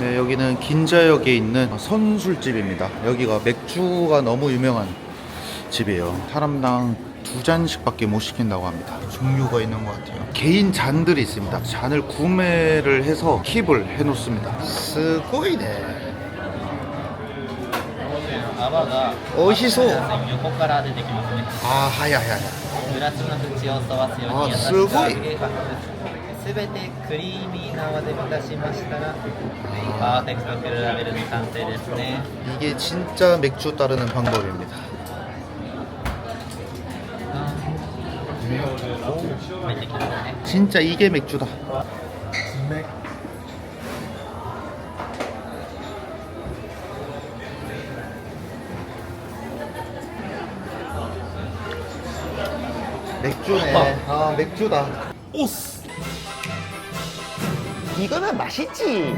네, 여기는 긴자역에 있는 선술집입니다. 여기가 맥주가 너무 유명한 집이에요. 사람당 두 잔씩밖에 못 시킨다고 합니다. 종류가 있는 것 같아요. 개인 잔들이 있습니다. 잔을 구매를 해서 킵을 해놓습니다. 스고이네. 泡が 어시소. 横から出てきますね 아, 하야하야. グラスの縁を沿わすようあに優しすごいく揚げす べてクリーミーな泡で満たしましたらパーフェクトクルラベルの完成ですね 이게 진짜 맥주 따르는 방법입니다. 入ってきますね 진짜 이게 맥주다. 맥주네. 아, 맥주다. 오스 이거는 맛있지.